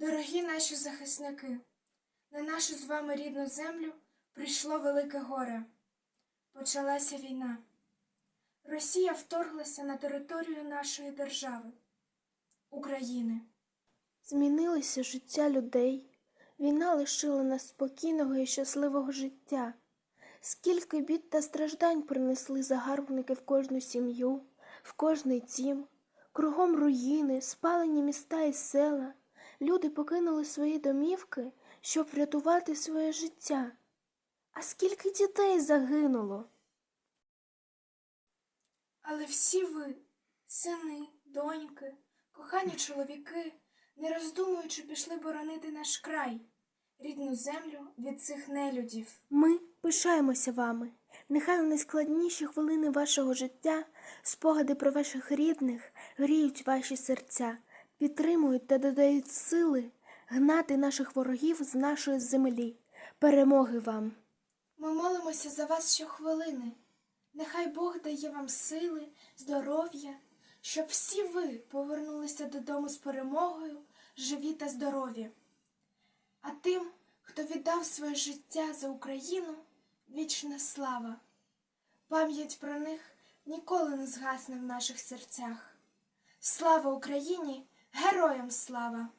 Дорогі наші захисники, на нашу з вами рідну землю прийшло велике горе. Почалася війна. Росія вторглася на територію нашої держави, України. Змінилося життя людей. Війна лишила нас спокійного і щасливого життя. Скільки бід та страждань принесли загарбники в кожну сім'ю, в кожний дім, кругом руїни, спалені міста і села. Люди покинули свої домівки, щоб врятувати своє життя. А скільки дітей загинуло? Але всі ви, сини, доньки, кохані чоловіки, не роздумуючи, пішли боронити наш край, рідну землю від цих нелюдів. Ми пишаємося вами. Нехай у найскладніші хвилини вашого життя спогади про ваших рідних гріють ваші серця, підтримують та додають сили гнати наших ворогів з нашої землі. Перемоги вам! Ми молимося за вас щохвилини. Нехай Бог дає вам сили, здоров'я, щоб всі ви повернулися додому з перемогою, живі та здорові. А тим, хто віддав своє життя за Україну, вічна слава. Пам'ять про них ніколи не згасне в наших серцях. Слава Україні! Героям слава!